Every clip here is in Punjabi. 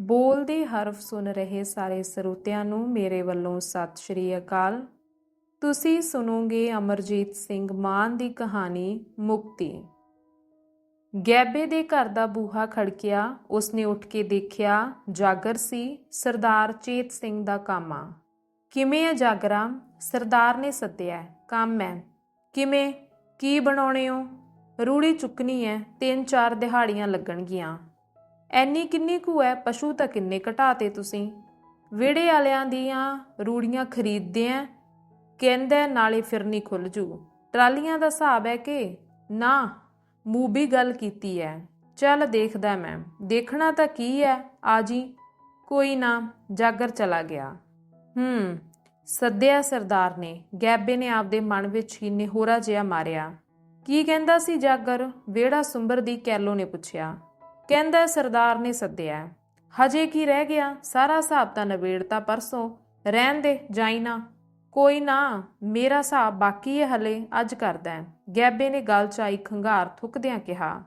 ਬੋਲਦੇ ਹਰਫ ਸੁਣ ਰਹੇ ਸਾਰੇ ਸਰੋਤਿਆਂ ਨੂੰ ਮੇਰੇ ਵੱਲੋਂ ਸਤਿ ਸ਼੍ਰੀ ਅਕਾਲ। ਤੁਸੀਂ ਸੁਣੋਗੇ ਅਮਰਜੀਤ ਸਿੰਘ ਮਾਨ ਦੀ ਕਹਾਣੀ ਮੁਕਤੀ। ਗੈਬੇ ਦੇ ਘਰ ਦਾ ਬੂਹਾ ਖੜਕਿਆ, ਉਸਨੇ ਉੱਠ ਕੇ ਦੇਖਿਆ, ਜਾਗਰ ਸੀ, ਸਰਦਾਰ ਚੇਤ ਸਿੰਘ ਦਾ ਕਾਮਾ ਕਿਵੇਂ ਹੈ ਜਾਗਰਾ ਸਰਦਾਰ ਨੇ ਸੱਦਿਆ, ਕੰਮ ਹੈ ਕਿਵੇਂ? ਕੀ ਬਣਾਉਣੇ ਹੋ? ਰੂੜੀ ਚੁੱਕਣੀ ਹੈ ਤਿੰਨ ਚਾਰ ਦਿਹਾੜੀਆਂ ਲੱਗਣਗੀਆਂ। ਐਨੀ ਕਿੰਨੀ ਕੁ ਹੈ? ਪਸ਼ੂ ਤਾਂ ਕਿੰਨੇ ਘਟਾਤੇ ਤੁਸੀਂ? ਵਿਹੜੇ ਵਾਲਿਆਂ ਦੀਆਂ ਰੂੜੀਆਂ ਖਰੀਦਦੇ ਆ, ਕਹਿੰਦਾ ਨਾਲੇ ਫਿਰਨੀ ਖੁੱਲ ਜੂ। ਟਰਾਲੀਆਂ ਦਾ ਹਿਸਾਬ ਹੈ ਕਿ ਨਾ ਮੂਬੀ ਗੱਲ ਕੀਤੀ ਹੈ। ਚੱਲ ਦੇਖਦਾ ਮੈਂ। ਦੇਖਣਾ ਤਾਂ ਕੀ ਹੈ? ਆ ਜੀ। ਕੋਈ ਨਾ, ਜਾਗਰ ਚਲਾ ਗਿਆ। ਹੂੰ, ਸੱਦਿਆ ਸਰਦਾਰ ਨੇ। ਗੈਬੇ ਨੇ ਆਪਦੇ ਮਨ ਵਿੱਚ ਹੀ ਨਿਹੋਰਾ ਜਿਹਾ ਮਾਰਿਆ। ਕੀ ਕਹਿੰਦਾ ਸੀ ਜਾਗਰ? ਵਿਹੜਾ ਸੁੰਬਰ ਦੀ ਕੈਲੋ ਨੇ ਪੁੱਛਿਆ। ਕਹਿੰਦਾ, ਸਰਦਾਰ ਨੇ ਸੱਦਿਆ ਹਜੇ ਕੀ ਰਹਿ ਗਿਆ? ਸਾਰਾ ਹਿਸਾਬ ਤਾਂ ਨਵੇੜਤਾ ਪਰਸੋਂ। ਰਹਿਣ ਦੇ, ਜਾਈ ਨਾ। ਕੋਈ ਨਾ, ਮੇਰਾ ਹਿਸਾਬ ਬਾਕੀ ਹੈ ਹਲੇ, ਅੱਜ ਕਰਦਾ ਗੈਬੇ ਨੇ ਗੱਲ ਚ ਆਈ ਖੰਗਾਰ ਥੁੱਕਦਿਆਂ ਕਿਹਾ।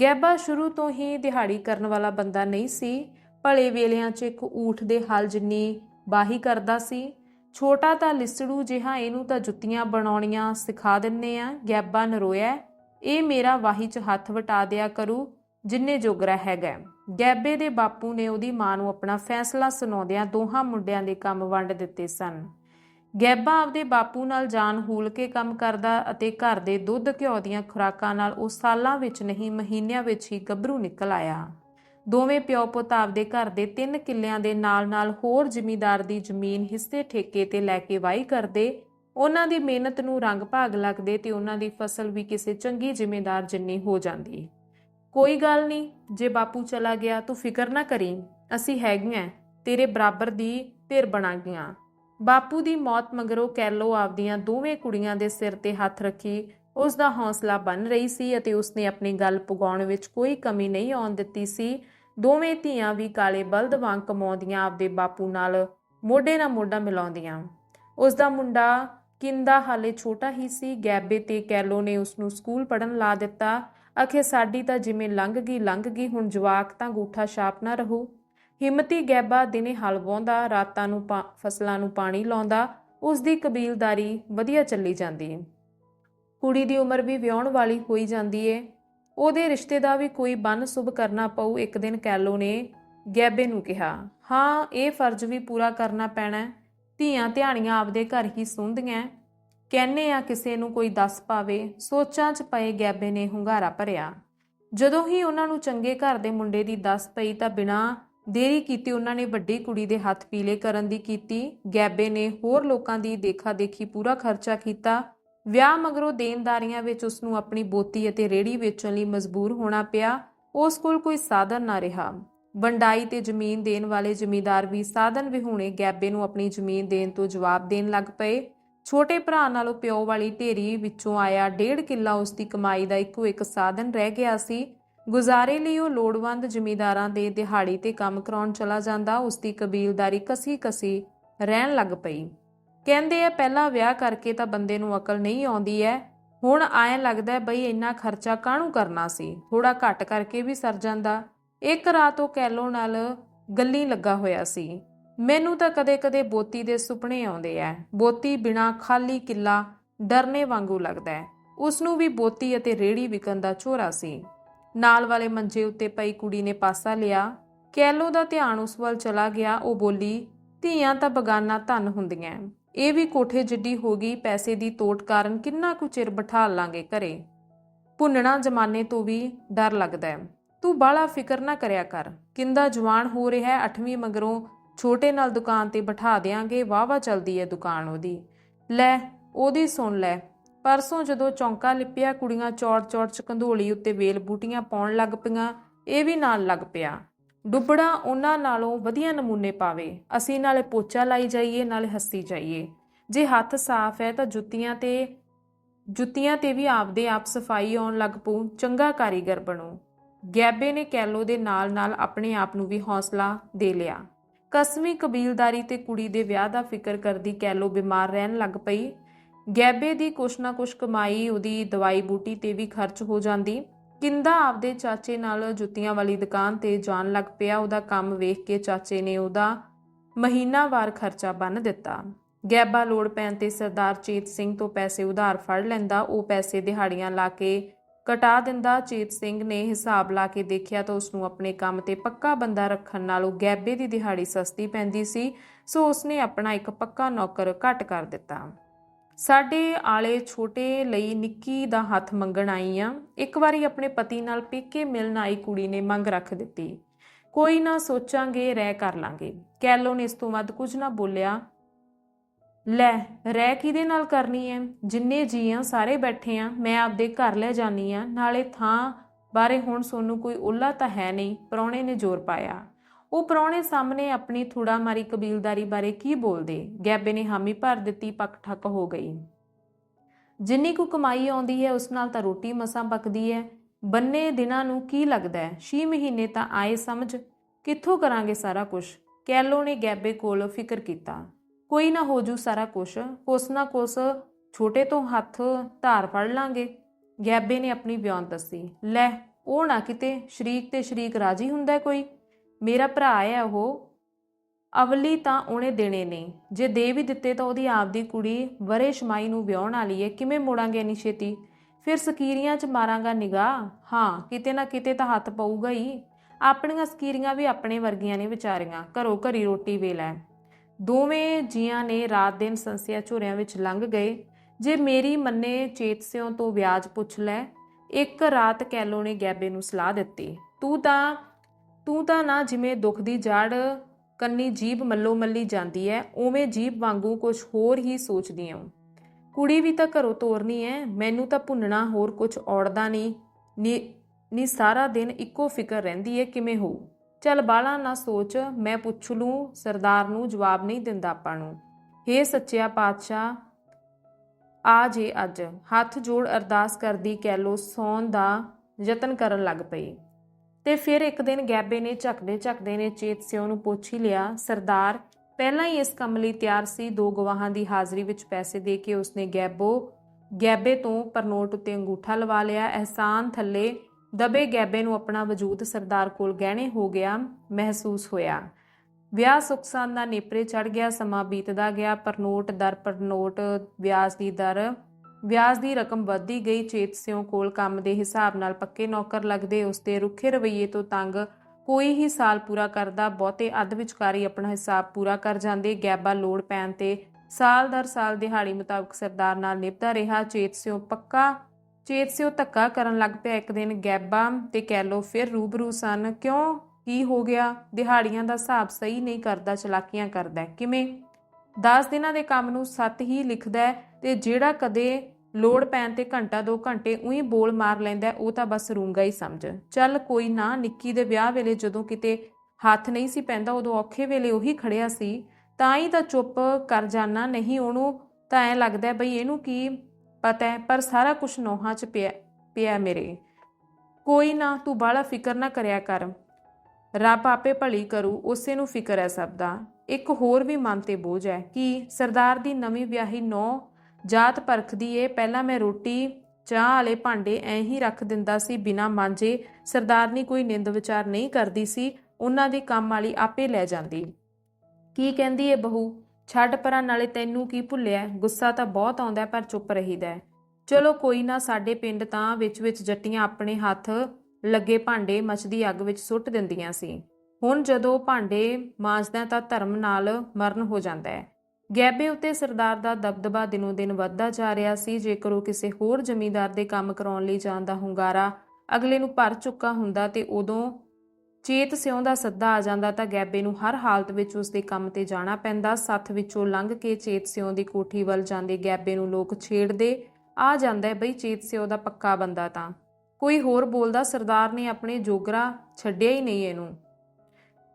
ਗੈਬਾ ਸ਼ੁਰੂ ਤੋਂ ਹੀ ਦਿਹਾੜੀ ਕਰਨ ਵਾਲਾ ਬੰਦਾ ਨਹੀਂ ਸੀ। ਭਲੇ ਵੇਲਿਆਂ 'ਚ ਇੱਕ ਊਠ ਦੇ ਹਲ ਜਿੰਨੀ ਬਾਹੀ ਕਰਦਾ ਸੀ। ਛੋਟਾ ਤਾਂ ਲਿਸੜੂ ਜਿਹਾ ਇਹਨੂੰ ਤਾਂ ਜੁੱਤੀਆਂ ਬਣਾਉਣੀਆਂ ਸਿਖਾ ਦਿੰਨੇ ਆ। ਗੈਬਾ ਨਰੋਇਆ, ਇਹ ਮੇਰਾ ਵਾਹੀ 'ਚ ਹੱਥ ਵਟਾ ਦਿਆ ਕਰੂ। ਜਿੰਨੇ ਜੋਗਰਾ ਹੈਗਾ ਗੈਬੇ ਦੇ ਬਾਪੂ ਨੇ ਉਹਦੀ ਮਾਂ ਨੂੰ ਆਪਣਾ ਫੈਸਲਾ ਸੁਣਾਉਂਦਿਆਂ ਦੋਹਾਂ ਮੁੰਡਿਆਂ ਦੇ ਕੰਮ ਵੰਡ ਦਿੱਤੇ ਸਨ। ਗੈਬਾ ਆਪਦੇ ਬਾਪੂ ਨਾਲ ਜਾਨ ਹੂਲ ਕੇ ਕੰਮ ਕਰਦਾ ਅਤੇ ਘਰ ਦੇ ਦੁੱਧ ਘਿਓ ਦੀਆਂ ਖੁਰਾਕਾਂ ਨਾਲ ਉਹ ਸਾਲਾਂ ਵਿੱਚ ਨਹੀਂ, ਮਹੀਨਿਆਂ ਵਿੱਚ ਹੀ ਗੱਭਰੂ ਨਿਕਲ ਆਇਆ। ਦੋਵੇਂ ਪਿਓ ਪੁੱਤ ਆਪਦੇ ਘਰ ਦੇ ਤਿੰਨ ਕਿੱਲਿਆਂ ਦੇ ਨਾਲ-ਨਾਲ ਹੋਰ ਜ਼ਿਮੀਂਦਾਰ ਦੀ ਜ਼ਮੀਨ ਹਿੱਸੇ ਠੇਕੇ ਤੇ ਲੈ ਕੇ ਵਾਹੀ ਕਰਦੇ, ਉਹਨਾਂ ਦੀ ਮਿਹਨਤ ਨੂੰ ਰੰਗ ਭਾਗ ਲੱਗਦੇ ਤੇ ਉਹਨਾਂ ਦੀ ਫਸਲ ਵੀ ਕਿਸੇ ਚੰਗੀ ਜ਼ਿਮੀਂਦਾਰ ਜਿੰਨੀ ਹੋ ਜਾਂਦੀ। ਕੋਈ ਗੱਲ ਨਹੀਂ, ਜੇ ਬਾਪੂ ਚਲਾ ਗਿਆ ਤੂੰ ਫਿਕਰ ਨਾ ਕਰੀ। ਅਸੀਂ ਹੈਗੀਆਂ, ਤੇਰੇ ਬਰਾਬਰ ਦੀ ਧਿਰ ਬਣਾਂਗੀਆਂ ਬਾਪੂ ਦੀ ਮੌਤ ਮਗਰੋਂ ਕੈਲੋ ਆਪਦੀਆਂ ਦੋਵੇਂ ਕੁੜੀਆਂ ਦੇ ਸਿਰ ਤੇ ਹੱਥ ਰੱਖੀ ਉਸ ਦਾ ਹੌਸਲਾ ਬਣ ਰਹੀ ਸੀ ਅਤੇ ਉਸਨੇ ਆਪਣੀ ਗੱਲ ਪੁਗਾਉਣ ਵਿੱਚ ਕੋਈ ਕਮੀ ਨਹੀਂ ਆਉਣ ਦਿੱਤੀ ਸੀ। ਦੋਵੇਂ ਧੀਆਂ ਵੀ ਕਾਲੇ ਬਲਦ ਵਾਂਗ ਕਮਾਉਂਦੀਆਂ ਆਪਦੇ ਬਾਪੂ ਨਾਲ ਮੋਢੇ ਨਾਲ ਮੋਢਾ ਮਿਲਾਉਂਦੀਆਂ। ਉਸ ਦਾ ਮੁੰਡਾ ਕਿੰਦਾ ਹਾਲੇ ਛੋਟਾ ਹੀ ਸੀ, ਗੈਬੇ ਤੇ ਕੈਲੋ ਨੇ ਉਸ ਨੂੰ ਸਕੂਲ ਪੜਨ ਲਾ ਦਿੱਤਾ। ਅਖੇ ਸਾਡੀ ਤਾਂ ਜਿਵੇਂ ਲੰਘ ਗਈ ਲੰਘ ਗਈ, ਹੁਣ ਜਵਾਕ ਤਾਂ ਗੂਠਾ ਛਾਪ ਨਾ ਰਹੋ। ਹਿੰਮਤੀ ਗੈਬਾ ਦਿਨੇ ਹਲ ਵਾਉਂਦਾ, ਰਾਤਾਂ ਨੂੰ ਪਾ- ਫਸਲਾਂ ਨੂੰ ਪਾਣੀ ਲਾਉਂਦਾ ਉਸ ਦੀ ਕਬੀਲਦਾਰੀ ਵਧੀਆ ਚੱਲੀ ਜਾਂਦੀ ਕੁੜੀ ਦੀ ਉਮਰ ਵੀ ਵਿਆਹਣ ਵਾਲੀ ਹੋਈ ਜਾਂਦੀ ਏ। ਉਹਦੇ ਰਿਸ਼ਤੇ ਦਾ ਵੀ ਕੋਈ ਬੰਨ ਸੁਭ ਕਰਨਾ ਪਊ, ਇੱਕ ਦਿਨ ਕੈਲੋ ਨੇ ਗੈਬੇ ਨੂੰ ਕਿਹਾ, ਹਾਂ, ਇਹ ਫਰਜ਼ ਵੀ ਪੂਰਾ ਕਰਨਾ ਪੈਣਾ ਧੀਆਂ ਧਿਆਣੀਆਂ ਆਪਦੇ ਘਰ ਹੀ ਸੁੰਦੀਆਂ ਕਹਿੰਨੇ ਆ ਕਿਸੇ ਨੂੰ ਕੋਈ ਦੱਸ ਪਾਵੇ, ਸੋਚਾਂ 'ਚ ਪਏ ਗੈਬੇ ਨੇ ਹੁੰਗਾਰਾ ਭਰਿਆ। ਜਦੋਂ ਹੀ ਉਹਨਾਂ ਨੂੰ ਚੰਗੇ ਘਰ ਦੇ ਮੁੰਡੇ ਦੀ ਦੱਸ ਪਈ ਤਾਂ ਬਿਨਾਂ ਦੇਰੀ ਕੀਤੀ ਉਹਨਾਂ ਨੇ ਵੱਡੀ ਕੁੜੀ ਦੇ ਹੱਥ ਪੀਲੇ ਕਰਨ ਦੀ ਕੀਤੀ। ਗੈਬੇ ਨੇ ਹੋਰ ਲੋਕਾਂ ਦੀ ਦੇਖਾ ਦੇਖੀ ਪੂਰਾ ਖਰਚਾ ਕੀਤਾ। ਵਿਆਹ ਮਗਰੋਂ ਦੇਣਦਾਰੀਆਂ ਵਿੱਚ ਉਸ ਨੂੰ ਆਪਣੀ ਬੋਤੀ ਅਤੇ ਰੇੜੀ ਵੇਚਣ ਲਈ ਮਜਬੂਰ ਹੋਣਾ ਪਿਆ। ਉਸ ਕੋਲ ਕੋਈ ਸਾਧਨ ਨਾ ਰਿਹਾ। ਵੰਡਾਈ ਤੇ ਜ਼ਮੀਨ ਦੇਣ ਵਾਲੇ ਜ਼ਮੀਂਦਾਰ ਵੀ ਸਾਧਨ ਵਿਹੂਣੇ ਗੈਬੇ ਨੂੰ ਆਪਣੀ ਜ਼ਮੀਨ ਦੇਣ ਤੋਂ ਜਵਾਬ ਦੇਣ ਲੱਗ ਪਏ। ਛੋਟੇ ਭਰਾ ਨਾਲੋਂ ਪਿਓ ਵਾਲੀ ਢੇਰੀ ਵਿੱਚੋਂ ਆਇਆ ਡੇਢ ਕਿੱਲਾ ਉਸ ਦੀ ਕਮਾਈ ਦਾ ਇੱਕੋ ਇੱਕ ਸਾਧਨ ਰਹਿ ਗਿਆ ਸੀ। ਗੁਜ਼ਾਰੇ ਲਈ ਉਹ ਲੋੜਵੰਦ ਜ਼ਿਮੀਂਦਾਰਾਂ ਦੇ ਦਿਹਾੜੀ ਤੇ ਕੰਮ ਕਰਾਉਣ ਚਲਾ ਜਾਂਦਾ ਉਸ ਦੀ ਕਬੀਲਦਾਰੀ ਕਸੀ-ਕਸੀ ਰਹਿਣ ਲੱਗ ਪਈ। ਕਹਿੰਦੇ ਆ, ਪਹਿਲਾਂ ਵਿਆਹ ਕਰਕੇ ਤਾਂ ਬੰਦੇ ਨੂੰ ਅਕਲ ਨਹੀਂ ਆਉਂਦੀ ਐ। ਹੁਣ ਐਂ ਲੱਗਦਾ ਬਈ ਇੰਨਾ ਖਰਚਾ ਕਾਹਨੂੰ ਕਰਨਾ ਸੀ? ਥੋੜਾ ਘੱਟ ਕਰਕੇ ਵੀ ਸਰ ਜਾਂਦਾ। ਇੱਕ ਰਾਤ ਉਹ ਕੈਲੋ ਨਾਲ ਗੱਲੀ ਲੱਗਾ ਹੋਇਆ ਸੀ। ਮੈਨੂੰ ਤਾਂ ਕਦੇ-ਕਦੇ ਬੋਤੀ ਦੇ ਸੁਪਨੇ ਆਉਂਦੇ ਐ। ਬੋਤੀ ਬਿਨਾ ਖਾਲੀ ਕਿੱਲਾ ਡਰਨੇ ਵਾਂਗੂ ਲੱਗਦਾ ਹੈ ਉਸ ਨੂੰ ਵੀ ਬੋਤੀ ਅਤੇ ਰੇੜੀ ਵਿਕਣ ਦਾ ਝੋਰਾ ਸੀ। ਨਾਲ ਵਾਲੇ ਮੰਜੇ ਉੱਤੇ ਪਈ ਕੁੜੀ ਨੇ ਪਾਸਾ ਲਿਆ। ਕੈਲੋ ਦਾ ਧਿਆਨ ਉਸ ਵੱਲ ਚਲਾ ਗਿਆ। ਉਹ ਬੋਲੀ, ਧੀਆਂ ਤਾਂ ਬਗਾਨਾ ਧਨ ਹੁੰਦੀਆਂ ਇਹ ਵੀ ਕੋਠੇ ਜਿੱਡੀ ਹੋ ਗਈ, ਪੈਸੇ ਦੀ ਤੋਟ ਕਾਰਨ ਕਿੰਨਾ ਕੁ ਚਿਰ ਬਿਠਾ ਲਾਂਗੇ ਘਰੇ? ਭੁੰਨਣਾ ਜ਼ਮਾਨੇ ਤੋਂ ਵੀ ਡਰ ਲੱਗਦਾ ਹੈ ਤੂੰ ਬਾਲਾ ਫਿਕਰ ਨਾ ਕਰਿਆ ਕਰ। ਕਿੰਦਾ ਜਵਾਨ ਹੋ ਰਿਹਾ ਹੈ 8ਵੀਂ ਮਗਰੋਂ, ਛੋਟੇ ਨਾਲ ਦੁਕਾਨ ਤੇ ਬਿਠਾ ਦੇਾਂਗੇ ਵਾਵਾ ਚਲਦੀ ਹੈ ਦੁਕਾਨ ਉਹਦੀ। ਲੈ, ਉਹਦੀ ਸੁਣ ਲੈ। ਪਰਸੋਂ ਜਦੋਂ ਚੌਂਕਾ ਲਿਪਿਆ, ਕੁੜੀਆਂ ਚੌੜ-ਚੌੜ ਚ ਕੰਧੋਲੀ ਉੱਤੇ ਵੇਲ ਬੂਟੀਆਂ ਪਾਉਣ ਲੱਗ ਪਈਆਂ, ਇਹ ਵੀ ਨਾਲ ਲੱਗ ਪਿਆ। ਡੁੱਬੜਾ ਉਹਨਾਂ ਨਾਲੋਂ ਵਧੀਆ ਨਮੂਨੇ ਪਾਵੇ। ਅਸੀਂ ਨਾਲੇ ਪੋਚਾ ਲਾਈ ਜਾਈਏ, ਨਾਲੇ ਹੱਸੀ ਜਾਈਏ। ਜੇ ਹੱਥ ਸਾਫ਼ ਹੈ ਤਾਂ ਜੁੱਤੀਆਂ ਤੇ ਜੁੱਤੀਆਂ ਤੇ ਵੀ ਆਪਦੇ ਆਪ ਸਫ਼ਾਈ ਆਉਣ ਲੱਗ ਪਊ, ਚੰਗਾ ਕਾਰੀਗਰ ਬਣੋ। ਗੈਬੇ ਨੇ ਕੈਲੋ ਦੇ ਨਾਲ-ਨਾਲ ਆਪਣੇ ਆਪ ਨੂੰ ਵੀ ਹੌਸਲਾ ਦੇ ਲਿਆ। ਕਸਮੀ ਕਬੀਲਦਾਰੀ ਤੇ ਕੁੜੀ ਦੇ ਵਿਆਹ ਦਾ ਫਿਕਰ ਕਰਦੀ ਕੈਲੋ ਬਿਮਾਰ ਰਹਿਣ ਲੱਗ ਪਈ। ਗੈਬੇ ਦੀ ਕੁਛ ਨਾ ਕੁਛ ਕਮਾਈ, ਉਹਦੀ ਦਵਾਈ ਬੂਟੀ ਤੇ ਵੀ ਖਰਚ ਹੋ ਜਾਂਦੀ। ਕਿੰਦਾ ਆਪਦੇ ਚਾਚੇ ਨਾਲ ਜੁੱਤੀਆਂ ਵਾਲੀ ਦੁਕਾਨ ਤੇ ਜਾਣ ਲੱਗ ਪਿਆ, ਉਹਦਾ ਕੰਮ ਵੇਖ ਕੇ ਚਾਚੇ ਨੇ ਉਹਦਾ ਮਹੀਨਾਵਾਰ ਖਰਚਾ ਬੰਨ ਦਿੱਤਾ। ਗੈਬਾ ਲੋੜ ਪੈਣ ਤੇ ਸਰਦਾਰ ਚੇਤ ਸਿੰਘ ਤੋਂ ਪੈਸੇ ਉਧਾਰ ਫੜ ਲੈਂਦਾ, ਉਹ ਪੈਸੇ ਦਿਹਾੜੀਆਂ ਲਾ ਕੇ ਕਟਾ ਦਿੰਦਾ। ਚੇਤ ਸਿੰਘ ਨੇ ਹਿਸਾਬ ਲਾ ਕੇ ਦੇਖਿਆ ਤਾਂ ਉਸ ਨੂੰ ਆਪਣੇ ਕੰਮ ਤੇ ਪੱਕਾ ਬੰਦਾ ਰੱਖਣ ਨਾਲੋਂ ਗੈਬੇ ਦੀ ਦਿਹਾੜੀ ਸਸਤੀ ਪੈਂਦੀ ਸੀ। ਸੋ ਉਸਨੇ ਆਪਣਾ ਇੱਕ ਪੱਕਾ ਨੌਕਰ ਘੱਟ ਕਰ ਦਿੱਤਾ। ਸਾਡੇ ਆਲੇ ਛੋਟੇ ਲਈ ਨਿੱਕੀ ਦਾ ਹੱਥ ਮੰਗਣ ਆਈ ਆ ਇੱਕ ਵਾਰੀ ਆਪਣੇ ਪਤੀ ਨਾਲ ਪੇਕੇ ਮਿਲਣ ਆਈ ਕੁੜੀ ਨੇ ਮੰਗ ਰੱਖ ਦਿੱਤੀ। ਕੋਈ ਨਾ ਸੋਚਾਂਗੇ, ਰਹਿ ਕਰ ਲਾਂਗੇ। ਕੈਲੋ ਨੇ ਇਸ ਤੋਂ ਵੱਧ ਕੁਝ ਨਾ ਬੋਲਿਆ। ਲੈ, ਰਹਿ ਕਿਹਦੇ ਨਾਲ ਕਰਨੀ ਐ? ਜਿੰਨੇ ਜੀ ਆ, ਸਾਰੇ ਬੈਠੇ ਆ, ਮੈਂ ਆਪਦੇ ਘਰ ਲੈ ਜਾਨੀ ਆ। ਨਾਲੇ ਥਾਂ ਬਾਰੇ ਹੁਣ ਸੋਨੂੰ ਕੋਈ ਉੱਲਾ ਤਾਂ ਹੈ ਨਹੀਂ, ਪ੍ਰਾਹੁਣੇ ਨੇ ਜ਼ੋਰ ਪਾਇਆ। ਉਹ ਪ੍ਰਾਹੁਣੇ ਸਾਹਮਣੇ ਆਪਣੀ ਥੁੜਾ ਮਾਰੀ ਕਬੀਲਦਾਰੀ ਬਾਰੇ ਕੀ ਬੋਲਦੇ? ਗੈਬੇ ਨੇ ਹਾਮੀ ਭਰ ਦਿੱਤੀ, ਪੱਕ ਠੱਕ ਹੋ ਗਈ। ਜਿੰਨੀ ਕੁ ਕਮਾਈ ਆਉਂਦੀ ਹੈ ਉਸ ਨਾਲ ਤਾਂ ਰੋਟੀ ਮਸਾਂ ਪੱਕਦੀ ਹੈ ਬੰਨੇ ਦਿਨਾਂ ਨੂੰ ਕੀ ਲੱਗਦਾ ਹੈ 6 ਮਹੀਨੇ ਤਾਂ ਆਏ ਸਮਝ। ਕਿੱਥੋਂ ਕਰਾਂਗੇ ਸਾਰਾ ਕੁਝ ਕੈਲੋ ਨੇ ਗੈਬੇ ਕੋਲ ਫਿਕਰ ਕੀਤਾ। ਕੋਈ ਨਾ ਹੋ ਜੂ ਸਾਰਾ ਕੁਛ। ਕੁਛ ਨਾ ਕੁਛ ਛੋਟੇ ਤੋਂ ਹੱਥ ਧਾਰ ਫੜ ਲਾਂਗੇ। ਗੈਬੇ ਨੇ ਆਪਣੀ ਬਿਆਨ ਦੱਸੀ। ਲੈ, ਉਹ ਨਾ ਕਿਤੇ ਸ਼ਰੀਕ ਤੇ ਸ਼ਰੀਕ ਰਾਜੀ ਹੁੰਦਾ ਕੋਈ। ਮੇਰਾ ਭਰਾ ਹੈ ਉਹ। ਅਵਲੀ ਤਾਂ ਉਹਨੇ ਦੇਣੇ ਨਹੀਂ ਜੇ ਦੇ ਵੀ ਦਿੱਤੇ ਤਾਂ ਉਹਦੀ ਆਪਦੀ ਕੁੜੀ ਵਰੇ ਸ਼ਮਾਈ ਨੂੰ ਵਿਆਹਣ ਵਾਲੀ ਹੈ। ਕਿਵੇਂ ਮੋੜਾਂਗੇ ਇੰਨੀ ਛੇਤੀ? ਫਿਰ ਸਕੀਰੀਆਂ 'ਚ ਮਾਰਾਂਗਾ ਨਿਗਾਹ। ਹਾਂ, ਕਿਤੇ ਨਾ ਕਿਤੇ ਤਾਂ ਹੱਥ ਪਊਗਾ ਹੀ। ਆਪਣੀਆਂ ਸਕੀਰੀਆਂ ਵੀ ਆਪਣੇ ਵਰਗੀਆਂ ਨੇ ਵਿਚਾਰੀਆਂ। ਘਰੋਂ ਘਰੀ ਰੋਟੀ ਵੇਲਾ ਦੋਵੇਂ ਜੀਆਂ ਨੇ ਰਾਤ ਦਿਨ ਸੰਸਿਆ ਝੁਰਿਆਂ ਵਿੱਚ ਲੰਘ ਗਏ। ਜੇ ਮੇਰੀ ਮੰਨੇ ਚੇਤਸਿਓਂ ਤੋਂ ਵਿਆਜ ਪੁੱਛ ਲੈ, ਇੱਕ ਰਾਤ ਕੈਲੋ ਨੇ ਗੈਬੇ ਨੂੰ ਸਲਾਹ ਦਿੱਤੀ। ਤੂੰ ਤਾਂ ਤੂੰ ਤਾਂ ਨਾ ਜਿਵੇਂ ਦੁੱਖ ਦੀ ਜੜ ਕੰਨੀ ਜੀਬ ਮੱਲੋ ਮੱਲੀ ਜਾਂਦੀ ਐ, ਉਵੇਂ ਜੀਬ ਵਾਂਗੂ ਕੁਝ ਹੋਰ ਹੀ ਸੋਚਦੀ ਆਂ। ਕੁੜੀ ਵੀ ਤਾਂ ਘਰੋਂ ਤੋਰਨੀ ਐ, ਮੈਨੂੰ ਤਾਂ ਭੁੰਨਣਾ ਹੋਰ ਕੁਝ ਔੜਦਾ ਨਹੀਂ। ਨੀ ਨੀ ਸਾਰਾ ਦਿਨ ਇੱਕੋ ਫਿਕਰ ਰਹਿੰਦੀ ਐ, ਕਿਵੇਂ ਹੋਊ? ਚੱਲ ਬਾਲਾ ਨਾ ਸੋਚ, ਮੈਂ ਪੁੱਛ ਲੂੰ, ਸਰਦਾਰ ਨੂੰ ਜਵਾਬ ਨਹੀਂ ਦਿੰਦਾ ਆਪਾਂ ਨੂੰ। ਹੇ ਸੱਚਿਆ ਪਾਤਸ਼ਾਹ, ਆ ਜੇ ਅੱਜ। ਹੱਥ ਜੋੜ ਅਰਦਾਸ ਕਰਦੀ ਕੈਲੋ ਸੌਣ ਦਾ ਯਤਨ ਕਰਨ ਲੱਗ ਪਈ। ਤੇ ਫਿਰ ਇੱਕ ਦਿਨ ਗੈਬੇ ਨੇ ਝਕਦੇ ਝਕਦੇ ਨੇ ਚੇਤ ਸਿਓ ਨੂੰ ਪੁੱਛ ਹੀ ਲਿਆ, ਸਰਦਾਰ, ਪਹਿਲਾਂ ਹੀ ਇਸ ਕੰਮ ਲਈ ਤਿਆਰ ਸੀ, ਦੋ ਗਵਾਹਾਂ ਦੀ ਹਾਜ਼ਰੀ ਵਿੱਚ ਪੈਸੇ ਦੇ ਕੇ ਉਸਨੇ ਗੈਬੋ, ਗੈਬੇ ਤੋਂ ਪਰਨੋਟ ਉੱਤੇ ਅੰਗੂਠਾ ਲਵਾ ਲਿਆ, ਅਹਿਸਾਨ ਥੱਲੇ ਦਬੇ ਗੈਬੇ ਨੂੰ ਆਪਣਾ ਵਜੂਦ ਸਰਦਾਰ ਕੋਲ ਗਹਿਣੇ ਹੋ ਗਿਆ, ਮਹਿਸੂਸ ਹੋਇਆ। ਵਿਆਹ ਸੁਖਸਾਨ ਦਾ ਨੇਪਰੇ ਚੜ ਗਿਆ, ਸਮਾਂ ਬੀਤਦਾ ਗਿਆ ਪਰਨੋਟ ਦਰ ਪਰਨੋਟ ਵਿਆਜ ਦੀ ਦਰ। ਵਿਆਜ ਦੀ ਰਕਮ ਵੱਧਦੀ ਗਈ ਚੇਤਸਿਓਂ ਕੋਲ ਕੰਮ ਦੇ ਹਿਸਾਬ ਨਾਲ ਪੱਕੇ ਨੌਕਰ ਲੱਗਦੇ, ਉਸਦੇ ਰੁੱਖੇ ਰਵਈਏ ਤੋਂ ਤੰਗ ਕੋਈ ਹੀ ਸਾਲ ਪੂਰਾ ਕਰਦਾ, ਬਹੁਤੇ ਅੱਧ ਵਿਚਕਾਰੀ ਆਪਣਾ ਹਿਸਾਬ ਪੂਰਾ ਕਰ ਜਾਂਦੇ, ਗੈਬਾ ਲੋੜ ਪੈਣ ਤੇ ਸਾਲ ਦਰ ਸਾਲ ਦਿਹਾੜੀ ਮੁਤਾਬਕ ਸਰਦਾਰ ਨਾਲ ਨਿਭਦਾ ਰਿਹਾ ਚੇਤਸਿਓਂ ਪੱਕਾ ਚੇਤ ਸਿਓ ਧੱਕਾ ਕਰਨ ਲੱਗ ਪਿਆ ਇੱਕ ਦਿਨ ਗੈਬਾ ਤੇ ਕੈਲੋ ਫਿਰ ਰੂਬਰੂ ਸਨ। ਕਿਉਂ? ਕੀ ਹੋ ਗਿਆ? ਦਿਹਾੜੀਆਂ ਦਾ ਹਿਸਾਬ ਸਹੀ ਨਹੀਂ ਕਰਦਾ, ਚਲਾਕੀਆਂ ਕਰਦਾ ਕਿਵੇਂ? 10 ਦਿਨਾਂ ਦੇ ਕੰਮ ਨੂੰ 7 ਹੀ ਲਿਖਦਾ ਤੇ ਜਿਹੜਾ ਕਦੇ ਲੋੜ ਪੈਣ ਤੇ ਘੰਟਾ 2 ਘੰਟੇ ਉਹੀ ਬੋਲ ਮਾਰ ਲੈਂਦਾ ਉਹ ਤਾਂ ਬਸ ਰੂੰਗਾ ਹੀ ਸਮਝ। ਚੱਲ ਕੋਈ ਨਾ, ਨਿੱਕੀ ਦੇ ਵਿਆਹ ਵੇਲੇ ਜਦੋਂ ਕਿਤੇ ਹੱਥ ਨਹੀਂ ਸੀ ਪੈਂਦਾ, ਉਦੋਂ ਔਖੇ ਵੇਲੇ ਉਹੀ ਖੜਿਆ ਸੀ। ਤਾਂ ਹੀ ਤਾਂ ਚੁੱਪ ਕਰ ਜਾਣਾ, ਨਹੀਂ ਉਹਨੂੰ ਤਾਂ ਐ ਲੱਗਦਾ ਬਈ ਇਹਨੂੰ ਕੀ ਪਤਾ ਹੈ, ਪਰ ਸਾਰਾ ਕੁਝ ਨੋਹਾਂ 'ਚ ਪਿਆ ਪਿਆ ਮੇਰੇ। ਕੋਈ ਨਾ, ਤੂੰ ਬਾਹਲਾ ਫਿਕਰ ਨਾ ਕਰਿਆ ਕਰ। ਰੱਬ ਆਪੇ ਭਲੀ ਕਰੂ, ਉਸੇ ਨੂੰ ਫਿਕਰ ਹੈ ਸਭ ਦਾ। ਇੱਕ ਹੋਰ ਵੀ ਮਨ ਤੇ ਬੋਝ ਹੈ ਕਿ ਸਰਦਾਰ ਦੀ ਨਵੀਂ ਵਿਆਹੀ ਨੌ ਜਾਤ ਪਰਖਦੀ ਏ, ਪਹਿਲਾਂ ਮੈਂ ਰੋਟੀ, ਚਾਹ ਵਾਲੇ ਭਾਂਡੇ ਐਂ ਹੀ ਰੱਖ ਦਿੰਦਾ ਸੀ, ਬਿਨਾ ਮਾਂਜੇ ਸਰਦਾਰਨੀ ਕੋਈ ਨਿੰਦ ਵਿਚਾਰ ਨਹੀਂ ਕਰਦੀ ਸੀ, ਉਹਨਾਂ ਦੀ ਕੰਮ ਵਾਲੀ ਆਪੇ ਲੈ ਜਾਂਦੀ। ਕੀ ਕਹਿੰਦੀ ਏ ਬਹੂ? ਛੱਡ ਪਰਾਂ, ਨਾਲੇ ਤੈਨੂੰ ਕੀ ਭੁੱਲਿਆ? ਗੁੱਸਾ ਤਾਂ ਬਹੁਤ ਆਉਂਦਾ ਪਰ ਚੁੱਪ ਰਹੀਦਾ ਚਲੋ ਕੋਈ ਨਾ, ਸਾਡੇ ਪਿੰਡ ਤਾਂ ਵਿੱਚ ਵਿੱਚ ਜੱਟੀਆਂ ਆਪਣੇ ਹੱਥ ਲੱਗੇ ਭਾਂਡੇ ਮੱਚਦੀ ਅੱਗ ਵਿੱਚ ਸੁੱਟ ਦਿੰਦੀਆਂ ਸੀ। ਹੁਣ ਜਦੋਂ ਭਾਂਡੇ ਮਾਂਜਦਾ ਤਾਂ ਧਰਮ ਨਾਲ ਮਰਨ ਹੋ ਜਾਂਦਾ ਹੈ। ਗੈਬੇ ਉੱਤੇ ਸਰਦਾਰ ਦਾ ਦਬਦਬਾ ਦਿਨੋ ਦਿਨ ਵੱਧਦਾ ਜਾ ਰਿਹਾ ਸੀ। ਜੇਕਰ ਉਹ ਕਿਸੇ ਹੋਰ ਜ਼ਮੀਂਦਾਰ ਦੇ ਕੰਮ ਕਰਾਉਣ ਲਈ ਜਾਣ ਦਾ ਹੁੰਗਾਰਾ ਅਗਲੇ ਨੂੰ ਭਰ ਚੁੱਕਾ ਹੁੰਦਾ ਤੇ ਉਦੋਂ ਚੇਤ ਸਿਉਂ ਦਾ ਸੱਦਾ ਆ ਜਾਂਦਾ ਤਾਂ ਗੈਬੇ ਨੂੰ ਹਰ ਹਾਲਤ ਵਿੱਚ ਉਸ ਦੇ ਕੰਮ ਤੇ ਜਾਣਾ ਪੈਂਦਾ। ਸੱਥ ਵਿੱਚੋਂ ਲੰਘ ਕੇ ਚੇਤ ਸਿਉਂ ਦੀ ਕੋਠੀ ਵੱਲ ਜਾਂਦੇ ਗੈਬੇ ਨੂੰ ਲੋਕ ਛੇੜਦੇ ਆ ਜਾਂਦਾ ਹੈ ਬਈ ਚੇਤ ਸਿਉਂ ਦਾ ਪੱਕਾ ਬੰਦਾ ਤਾਂ। ਕੋਈ ਹੋਰ ਬੋਲਦਾ ਸਰਦਾਰ ਨੇ ਆਪਣੇ ਜੋਗਰਾ ਛੱਡਿਆ ਹੀ ਨਹੀਂ ਇਹਨੂੰ।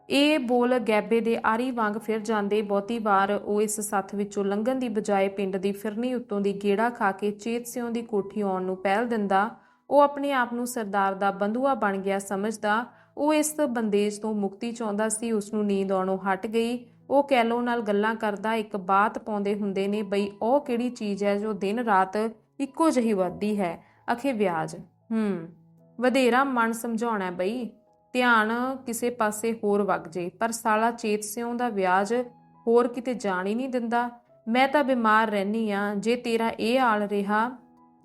ਇਹ ਬੋਲ ਗੈਬੇ ਦੇ ਆਰੀ ਵਾਂਗ ਫਿਰ ਜਾਂਦੇ। ਬਹੁਤੀ ਵਾਰ ਉਹ ਇਸ ਸੱਥ ਵਿੱਚੋਂ ਲੰਘਣ ਦੀ ਬਜਾਏ ਪਿੰਡ ਦੀ ਫਿਰਨੀ ਉੱਤੋਂ ਦੀ ਗੇੜਾ ਖਾ ਕੇ ਚੇਤ ਸਿਉਂ ਦੀ ਕੋਠੀ ਆਉਣ ਨੂੰ ਪਹਿਲ ਦਿੰਦਾ। ਉਹ ਆਪਣੇ ਆਪ ਨੂੰ ਸਰਦਾਰ ਦਾ ਬੰਧੂਆ ਬਣ ਗਿਆ ਸਮਝਦਾ ਉਹ ਇਸ ਬੰਦੇਜ ਤੋਂ ਮੁਕਤੀ ਚਾਹੁੰਦਾ ਸੀ ਉਸ ਨੂੰ ਨੀਂਦ ਆਉਣੋਂ ਹਟ ਗਈ। ਉਹ ਕੈਲੋ ਨਾਲ ਗੱਲਾਂ ਕਰਦਾ ਇੱਕ ਬਾਤ ਪਾਉਂਦੇ ਹੁੰਦੇ ਨੇ ਬਈ, ਉਹ ਕਿਹੜੀ ਚੀਜ਼ ਹੈ ਜੋ ਦਿਨ ਰਾਤ ਇੱਕੋ ਜਿਹੀ ਵੱਧਦੀ ਹੈ? ਅਖੇ ਵਿਆਜ। ਹੂੰ। ਵਧੇਰਾ ਮਨ ਸਮਝਾਉਣਾ ਬਈ, ਧਿਆਨ ਕਿਸੇ ਪਾਸੇ ਹੋਰ ਵਗ ਜੇ, ਪਰ ਸਾਲਾ ਚੇਤ ਸਿਉਂ ਦਾ ਵਿਆਜ ਹੋਰ ਕਿਤੇ ਜਾਣ ਹੀ ਨਹੀਂ ਦਿੰਦਾ। ਮੈਂ ਤਾਂ ਬਿਮਾਰ ਰਹਿਨੀ ਆ ਜੇ ਤੇਰਾ ਇਹ ਹਾਲ ਰਿਹਾ,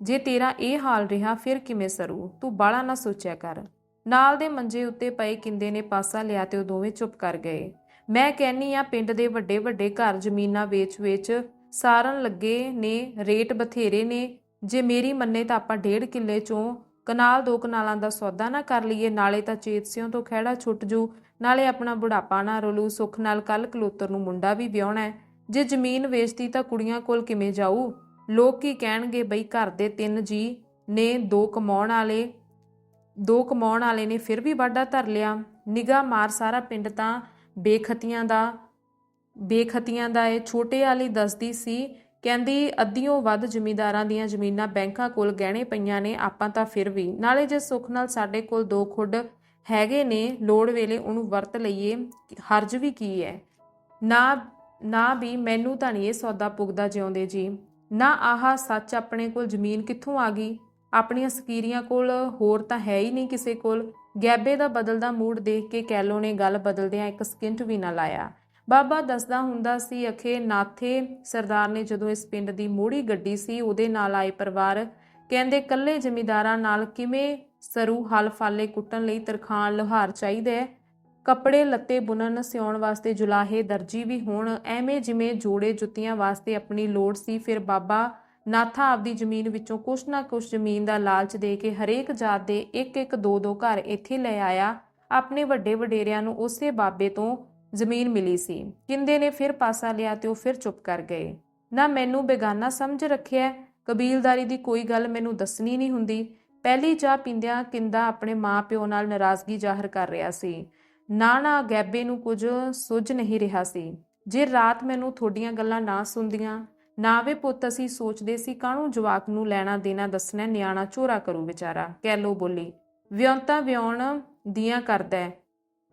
ਜੇ ਤੇਰਾ ਇਹ ਹਾਲ ਰਿਹਾ, ਫਿਰ ਕਿਵੇਂ ਸਰੂ? ਤੂੰ ਬਾਲਾ ਨਾ ਸੋਚਿਆ ਕਰ। ਨਾਲ ਦੇ ਮੰਜੇ ਉੱਤੇ ਪਏ ਕਿੰਦੇ ਨੇ ਪਾਸਾ ਲਿਆ ਤੇ ਉਹ ਦੋਵੇਂ ਚੁੱਪ ਕਰ ਗਏ। ਮੈਂ ਕਹਿਨੀ ਆ ਪਿੰਡ ਦੇ ਵੱਡੇ ਵੱਡੇ ਘਰ ਜ਼ਮੀਨਾਂ ਵੇਚ-ਵੇਚ ਸਾਰਨ ਲੱਗੇ ਨੇ, ਰੇਟ ਬਥੇਰੇ ਨੇ। ਜੇ ਮੇਰੀ ਮੰਨੇ ਤਾਂ ਆਪਾਂ ਡੇਢ ਕਿੱਲੇ ਚੋਂ ਕਨਾਲ ਦੋ ਕਨਾਲਾਂ ਦਾ ਸੌਦਾ ਨਾ ਕਰ ਲਈਏ, ਨਾਲੇ ਤਾਂ ਚੇਤਸਿਆਂ ਤੋਂ ਖਹਿੜਾ ਛੁੱਟ ਜੂ। ਨਾਲੇ ਆਪਣਾ ਬੁਢਾਪਾ ਨਾ ਰੋਲੂ, ਸੁੱਖ ਨਾਲ ਕੱਲ ਕਲੋਤਰ ਨੂੰ ਮੁੰਡਾ ਵੀ ਵਿਆਹਣਾ ਜੇ ਜ਼ਮੀਨ ਵੇਚਦੀ ਤਾਂ ਕੁੜੀਆਂ ਕੋਲ ਕਿਵੇਂ ਜਾਊ? ਲੋਕ ਕੀ ਕਹਿਣਗੇ ਬਈ ਘਰ ਦੇ ਤਿੰਨ ਜੀ ਨੇ ਦੋ ਕਮਾਉਣ ਵਾਲੇ ਦੋ ਕਮਾਉਣ ਵਾਲੇ ਨੇ ਫਿਰ ਵੀ ਵਾਢਾ ਧਰ ਲਿਆ। ਨਿਗਾਹ ਮਾਰ ਸਾਰਾ ਪਿੰਡ ਤਾਂ ਬੇਖਤੀਆਂ ਦਾ ਬੇਖਤੀਆਂ ਦਾ ਇਹ ਛੋਟੇ ਵਾਲੀ ਦੱਸਦੀ ਸੀ। ਕਹਿੰਦੀ, ਅੱਧੀਓਂ ਵੱਧ ਜ਼ਮੀਂਦਾਰਾਂ ਦੀਆਂ ਜ਼ਮੀਨਾਂ ਬੈਂਕਾਂ ਕੋਲ ਗਹਿਣੇ ਪਈਆਂ ਨੇ, ਆਪਾਂ ਤਾਂ ਫਿਰ ਵੀ। ਨਾਲੇ ਜੇ ਸੁੱਖ ਨਾਲ ਸਾਡੇ ਕੋਲ ਦੋ ਖੁੱਡ ਹੈਗੇ ਨੇ, ਲੋੜ ਵੇਲੇ ਉਹਨੂੰ ਵਰਤ ਲਈਏ, ਹਰਜ ਵੀ ਕੀ ਹੈ ਨਾ ਨਾ ਵੀ ਮੈਨੂੰ ਤਾਂ ਨਹੀਂ ਇਹ ਸੌਦਾ ਪੁੱਗਦਾ ਜਿਉਂਦੇ ਜੀ। ਨਾ ਆਹ ਸੱਚ ਆਪਣੇ ਕੋਲ ਜ਼ਮੀਨ ਕਿੱਥੋਂ ਆ ਗਈ? ਆਪਣੀਆਂ ਸਕੀਰੀਆਂ ਕੋਲ, ਹੋਰ ਤਾਂ ਹੈ ਹੀ ਨਹੀਂ ਕਿਸੇ ਕੋਲ। ਗੈਬੇ ਦਾ ਬਦਲਦਾ ਮੂਡ ਦੇਖ ਕੇ ਕੈਲੋ ਨੇ ਗੱਲ ਬਦਲਦਿਆਂ ਇੱਕ ਸਕਿੰਟ ਵੀ ਨਾ ਲਾਇਆ। ਬਾਬਾ ਦੱਸਦਾ ਹੁੰਦਾ ਸੀ, ਅਖੇ ਨਾਥੇ ਸਰਦਾਰ ਨੇ ਜਦੋਂ ਇਸ ਪਿੰਡ ਦੀ ਮੋੜੀ ਗੱਡੀ ਸੀ, ਉਹਦੇ ਨਾਲ ਆਏ ਪਰਿਵਾਰ। ਕਹਿੰਦੇ, ਕੱਲੇ ਜ਼ਮੀਂਦਾਰਾਂ ਨਾਲ ਕਿਵੇਂ ਸਰੂ ਹਲ ਫਾਲੇ ਕੁੱਟਣ ਲਈ ਤਰਖਾਨ ਲੋਹਾਰ ਚਾਹੀਦਾ ਹੈ? ਕੱਪੜੇ ਲੱਤੇ ਬੁਣਨ ਸਿਉਣ ਵਾਸਤੇ ਜੁਲਾਹੇ ਦਰਜੀ ਵੀ ਹੋਣ। ਐਵੇਂ ਜਿਵੇਂ ਜੋੜੇ ਜੁੱਤੀਆਂ ਵਾਸਤੇ ਆਪਣੀ ਲੋੜ ਸੀ, ਫਿਰ ਬਾਬਾ ਨਾਥਾ ਆਪਦੀ ਜ਼ਮੀਨ ਵਿੱਚੋਂ ਕੁਛ ਨਾ ਕੁਛ ਜ਼ਮੀਨ ਦਾ ਲਾਲਚ ਦੇ ਕੇ ਹਰੇਕ ਜਾਤ ਦੇ ਇੱਕ ਇੱਕ ਦੋ ਦੋ ਘਰ ਇੱਥੇ ਲੈ ਆਇਆ। ਆਪਣੇ ਵੱਡੇ ਵਡੇਰਿਆਂ ਨੂੰ ਉਸੇ ਬਾਬੇ ਤੋਂ ਜ਼ਮੀਨ ਮਿਲੀ ਸੀ। ਕਿੰਦੇ ਨੇ ਫਿਰ ਪਾਸਾ ਲਿਆ ਤੇ ਉਹ ਫਿਰ ਚੁੱਪ ਕਰ ਗਏ। ਨਾ ਮੈਨੂੰ ਬੇਗਾਨਾ ਸਮਝ ਰੱਖਿਆ ਕਬੀਲਦਾਰੀ ਦੀ ਕੋਈ ਗੱਲ ਮੈਨੂੰ ਦੱਸਣੀ ਨਹੀਂ ਹੁੰਦੀ। ਪਹਿਲੀ ਚਾਹ ਪੀਂਦਿਆਂ ਕਿੰਦਾ ਆਪਣੇ ਮਾਪਿਓ ਨਾਲ ਨਾਰਾਜ਼ਗੀ ਜ਼ਾਹਰ ਕਰ ਰਿਹਾ ਸੀ। ਨਾ ਨਾ ਗੈਬੇ ਨੂੰ ਕੁਝ ਸੁੱਝ ਨਹੀਂ ਰਿਹਾ ਸੀ। ਜੇ ਰਾਤ ਮੈਨੂੰ ਤੁਹਾਡੀਆਂ ਗੱਲਾਂ ਨਾ ਸੁਣਦੀਆਂ ਨਾ ਵੇ ਪੁੱਤ, ਅਸੀਂ ਸੋਚਦੇ ਸੀ ਕਾਹਨੂੰ ਜਵਾਕ ਨੂੰ ਲੈਣਾ ਦੇਣਾ ਦੱਸਣਾ, ਨਿਆਣਾ ਚੋਰਾ ਕਰੂ ਵਿਚਾਰਾ। ਕੈਲੋ ਬੋਲੀ, ਵਿਉਂਤਾ ਵਿਉਣ ਦੀਆਂ ਕਰਦਾ ਹੈ।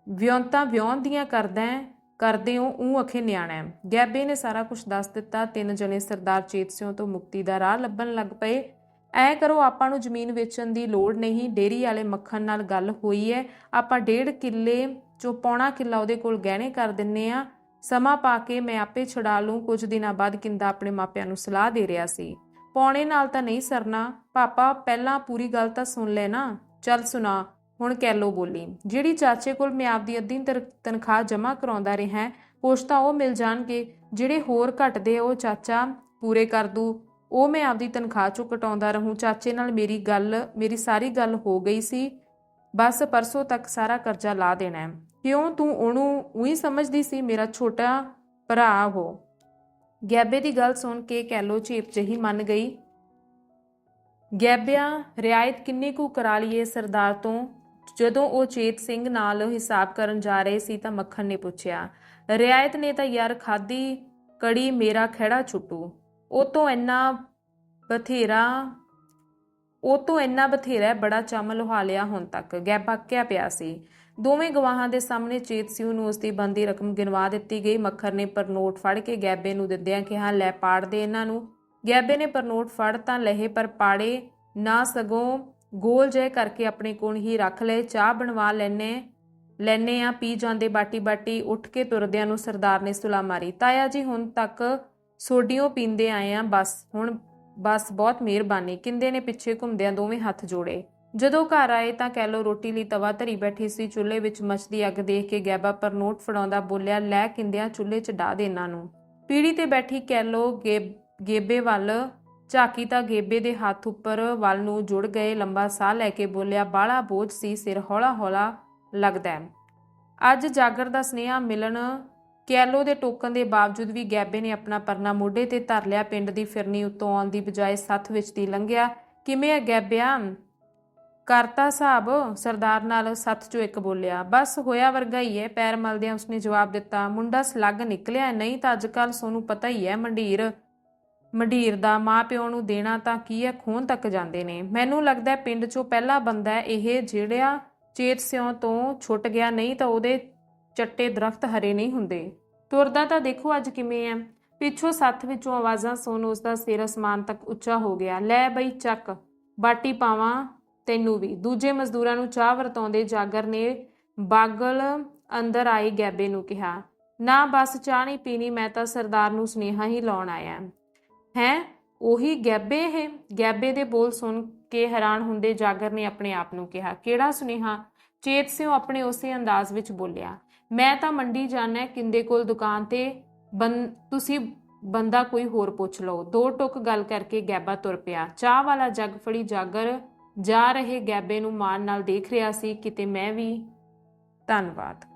ਵਿਉਂਤਾ ਵਿਉਣ ਦੀਆਂ ਕਰਦਾ ਹੈ, ਕਰਦੇ ਹੋ ਉਹ ਅਖੇ ਨਿਆਣਾ ਹੈ। ਗੈਬੇ ਨੇ ਸਾਰਾ ਕੁਝ ਦੱਸ ਦਿੱਤਾ, ਤਿੰਨ ਜਣੇ ਸਰਦਾਰ ਚੇਤ ਸਿਉ ਤੋਂ ਮੁਕਤੀ ਦਾ ਰਾਹ ਲੱਭਣ ਲੱਗ ਪਏ। ਐ ਕਰੋ, ਆਪਾਂ ਨੂੰ ਜ਼ਮੀਨ ਵੇਚਣ ਦੀ ਲੋੜ ਨਹੀਂ, ਡੇਰੀ ਵਾਲੇ ਮੱਖਣ ਨਾਲ ਗੱਲ ਹੋਈ ਹੈ। ਆਪਾਂ ਡੇਢ ਕਿੱਲੇ ਚੋਂ ਪੌਣਾ ਕਿੱਲਾ ਉਹਦੇ ਕੋਲ ਗਹਿਣੇ ਕਰ ਦਿੰਨੇ ਆ ਸਮਾਂ ਪਾ ਕੇ ਮੈਂ ਆਪੇ ਛੁਡਾ ਲੂੰ। ਕੁਝ ਦਿਨਾਂ ਬਾਅਦ ਕਿੰਦਾ ਆਪਣੇ ਮਾਪਿਆਂ ਨੂੰ ਸਲਾਹ ਦੇ ਰਿਹਾ ਸੀ। ਪੌਣੇ ਨਾਲ ਤਾਂ ਨਹੀਂ ਸਰਨਾ। ਪਾਪਾ, ਪਹਿਲਾਂ ਪੂਰੀ ਗੱਲ ਤਾਂ ਸੁਣ ਲੈ ਨਾ। ਚੱਲ ਸੁਣਾ, ਹੁਣ ਕੈਲੋ ਬੋਲੀ। ਜਿਹੜੀ ਚਾਚੇ ਕੋਲ ਮੈਂ ਆਪਦੀ ਅੱਧੀ ਤਰ- ਤਨਖਾਹ ਜਮ੍ਹਾਂ ਕਰਾਉਂਦਾ ਰਿਹਾ, ਕੁਛ ਤਾਂ ਉਹ ਮਿਲ ਜਾਣਗੇ। ਜਿਹੜੇ ਹੋਰ ਘਟਦੇ ਉਹ ਚਾਚਾ ਪੂਰੇ ਕਰ ਦੂ। ਉਹ ਮੈਂ ਆਪਦੀ ਤਨਖਾਹ ਚੋਂ ਕਟਾਉਂਦਾ ਰਹੂੰ। ਚਾਚੇ ਨਾਲ ਮੇਰੀ ਗੱਲ, ਮੇਰੀ ਸਾਰੀ ਗੱਲ ਹੋ ਗਈ ਸੀ। ਬਸ ਪਰਸੋਂ ਤੱਕ ਸਾਰਾ ਕਰਜ਼ਾ ਲਾ ਦੇਣਾ ਹੈ। ਕਿਉਂ ਤੂੰ ਉਹਨੂੰ ਉਹੀ ਸਮਝਦੀ ਸੀ, ਮੇਰਾ ਛੋਟਾ ਭਰਾ ਹੋ ਗੈਬੇ ਦੀ ਗੱਲ ਸੁਣ ਕੇ ਕੈਲੋ ਝੇਪ ਜਹੀ ਮੰਨ ਗਈ। ਗੈਬਿਆ, ਰਿਆਇਤ ਕਿੰਨੀ ਕੁ ਕਰਾ ਲਈਏ ਸਰਦਾਰ ਤੋਂ? ਜਦੋਂ ਉਹ ਚੇਤ ਸਿੰਘ ਨਾਲ ਹਿਸਾਬ ਕਰਨ ਜਾ ਰਹੇ ਸੀ ਤਾਂ ਮੱਖਣ ਨੇ ਪੁੱਛਿਆ, ਰਿਆਇਤ ਨੇ ਤਾਂ ਯਾਰ ਖਾਦੀ ਕੜੀ ਮੇਰਾ ਖਹਿੜਾ ਛੁੱਟੂ। ਉਹ ਤੋਂ ਇੰਨਾ ਬਥੇਰਾ, ਉਹ ਤੋਂ ਇੰਨਾ ਬਥੇਰਾ ਬੜਾ ਚਮ ਲੁਹਾ ਲਿਆ ਹੁਣ ਤੱਕ। ਗੈਬਾ ਕਿਆ ਪਿਆ ਸੀ। ਦੋਵੇਂ ਗਵਾਹਾਂ ਦੇ ਸਾਹਮਣੇ ਚੇਤ ਸਿੰਘ ਨੂੰ ਉਸ ਦੀ ਬੰਦੀ ਰਕਮ ਗਿਣਵਾ ਦਿੱਤੀ ਗਈ। ਮੱਖਰ ਨੇ ਪਰਨੋਟ ਫੜ ਕੇ ਗੈਬੇ ਨੂੰ ਦਿੰਦਿਆਂ ਕਿਹਾ, ਲੈ ਪਾੜ ਦੇ ਇਹਨਾਂ ਨੂੰ। ਗੈਬੇ ਨੇ ਪਰਨੋਟ ਫੜ ਤਾਂ ਲਹੇ, ਪਰ ਪਾੜੇ ਨਾ ਸਗੋਂ ਗੋਲ ਜੈ ਕਰਕੇ ਆਪਣੇ ਕੋਲ ਹੀ ਰੱਖ ਲਏ। ਚਾਹ ਬਣਵਾ ਲੈਨੇ ਲੈਨੇ ਆ, ਪੀ ਜਾਂਦੇ ਬਾਟੀ ਬਾਟੀ। ਉੱਠ ਕੇ ਤੁਰਦਿਆਂ ਨੂੰ ਸਰਦਾਰ ਨੇ ਸੁਲਾ ਮਾਰੀ। ਤਾਇਆ ਜੀ, ਹੁਣ ਤੱਕ ਸੋਡੀਓ ਪੀਂਦੇ ਆਏ ਆ। ਬਸ, ਹੁਣ ਬਸ ਬਹੁਤ ਮਿਹਰਬਾਨੀ। ਕਿੰਦੇ ਨੇ ਪਿੱਛੇ ਘੁੰਮਦਿਆਂ ਦੋਵੇਂ ਹੱਥ ਜੋੜੇ। ਜਦੋਂ ਘਰ ਆਏ ਤਾਂ ਕੈਲੋ ਰੋਟੀ ਲਈ ਤਵਾ ਧਰੀ ਬੈਠੀ ਸੀ, ਚੁੱਲ੍ਹੇ ਵਿੱਚ ਮੱਚਦੀ ਅੱਗ ਦੇਖ ਕੇ ਗੈਬਾ ਪਰ ਨੋਟ ਫੜਾਉਂਦਾ ਬੋਲਿਆ, ਲੈ ਕਿੰਦਿਆਂ ਚੁੱਲ੍ਹੇ 'ਚ ਡਾ ਦੇ ਇਹਨਾਂ ਨੂੰ। ਪੀੜੀ ਤੇ ਬੈਠੀ ਕੈਲੋ ਗੇ- ਗੇਬੇ ਵੱਲ, ਝਾਕੀ ਤਾਂ ਗੇਬੇ ਦੇ ਹੱਥ ਉੱਪਰ ਵੱਲ ਨੂੰ ਜੁੜ ਗਏ, ਲੰਬਾ ਸਾਹ ਲੈ ਕੇ ਬੋਲਿਆ ਬਾਲਾ ਬੋਝ ਸੀ, ਸਿਰ ਹੌਲਾ ਹੌਲਾ ਲੱਗਦਾ ਅੱਜ ਜਾਗਰ ਦਾ ਸਨੇਹਾ ਮਿਲਣ ਕੈਲੋ ਦੇ ਟੋਕਨ ਦੇ ਬਾਵਜੂਦ ਵੀ ਗੈਬੇ ਨੇ ਆਪਣਾ ਪਰਨਾ ਮੋਢੇ ਤੇ ਧਰ ਲਿਆ, ਪਿੰਡ ਦੀ ਫਿਰਨੀ ਉਤੋਂ ਆਉਣ ਦੀ ਬਜਾਏ ਸੱਥ ਵਿੱਚ ਦੀ ਲੰਘਿਆ, ਕਿਵੇਂ ਆ ਗੈਬਿਆ? ਕਰਤਾ ਸਾਹਿਬ ਸਰਦਾਰ ਨਾਲ ਸੱਥ ਚੋਂ ਇੱਕ ਬੋਲਿਆ, ਬਸ ਹੋਇਆ ਵਰਗਾ ਹੀ ਹੈ ਪੈਰ ਮਲਦਿਆਂ ਉਸਨੇ ਜਵਾਬ ਦਿੱਤਾ, ਮੁੰਡਾ ਸਲੱਗ ਨਿਕਲਿਆ, ਨਹੀਂ ਤਾਂ ਅੱਜ ਕੱਲ ਸੋਨੂੰ ਪਤਾ ਹੀ ਹੈ ਮੰਡੀਰ। ਮੰਡੀਰ ਦਾ ਮਾਂ ਪਿਓ ਨੂੰ ਦੇਣਾ ਤਾਂ ਕੀ ਹੈ ਖੂਨ ਤੱਕ ਜਾਂਦੇ ਨੇ। ਮੈਨੂੰ ਲੱਗਦਾ ਪਿੰਡ 'ਚੋਂ ਪਹਿਲਾ ਬੰਦਾ ਇਹ ਜਿਹੜਾ ਚੇਤ ਸਿਉਂ ਤੋਂ ਛੁੱਟ ਗਿਆ ਨਹੀਂ ਤਾਂ ਉਹਦੇ ਚੱਟੇ ਦਰਖਤ ਹਰੇ ਨਹੀਂ ਹੁੰਦੇ। ਤੁਰਦਾ ਤਾਂ ਦੇਖੋ ਅੱਜ ਕਿਵੇਂ ਐ। ਪਿੱਛੋਂ ਸੱਥ ਵਿੱਚੋਂ ਆਵਾਜ਼ਾਂ ਸੁਣ ਉਸ ਦਾ ਸਿਰ ਅਸਮਾਨ ਤੱਕ ਉੱਚਾ ਹੋ ਗਿਆ। ਲੈ ਬਈ ਚੱਕ, ਬਾਟੀ ਪਾਵਾਂ ਤੈਨੂੰ ਵੀ। ਦੂਜੇ ਮਜ਼ਦੂਰਾਂ ਨੂੰ ਚਾਹ ਵਰਤਾਉਂਦੇ ਜਾਗਰ ਨੇ ਬਾਗਲ ਅੰਦਰ ਆਏ ਗੈਬੇ ਨੂੰ ਕਿਹਾ, ਨਾ ਬਸ ਚਾਹ ਨਹੀਂ ਪੀਣੀ, ਮੈਂ ਤਾਂ ਸਰਦਾਰ ਨੂੰ ਸੁਨੇਹਾ ਹੀ ਲਾਉਣ ਆਇਆ ਹੈ। ਉਹੀ ਗੈਬੇ ਹੈ ਗੈਬੇ ਦੇ ਬੋਲ ਸੁਣ ਕੇ ਹੈਰਾਨ ਹੁੰਦੇ ਜਾਗਰ ਨੇ ਆਪਣੇ ਆਪ ਨੂੰ ਕਿਹਾ, ਕਿਹੜਾ ਸੁਨੇਹਾ? ਚੇਤ ਸਿਓ ਆਪਣੇ ਉਸੇ ਅੰਦਾਜ਼ ਵਿੱਚ ਬੋਲਿਆ, ਮੈਂ ਤਾਂ ਮੰਡੀ ਜਾਣਾ ਕਿੰਦੇ ਕੋਲ ਦੁਕਾਨ ਤੇ। ਬੰ, ਤੁਸੀਂ ਬੰਦਾ ਕੋਈ ਹੋਰ ਪੁੱਛ ਲਓ। ਦੋ ਟੁਕ ਗੱਲ ਕਰਕੇ ਗੈਬਾ ਤੁਰ ਪਿਆ। ਚਾਹ ਵਾਲਾ ਜੱਗ ਫੜੀ ਜਾਗਰ ਜਾ ਰਹੇ ਗੈਬੇ ਨੂੰ ਮਾਣ ਨਾਲ ਦੇਖ ਰਿਹਾ ਸੀ ਕਿਤੇ ਮੈਂ ਵੀ। ਧੰਨਵਾਦ।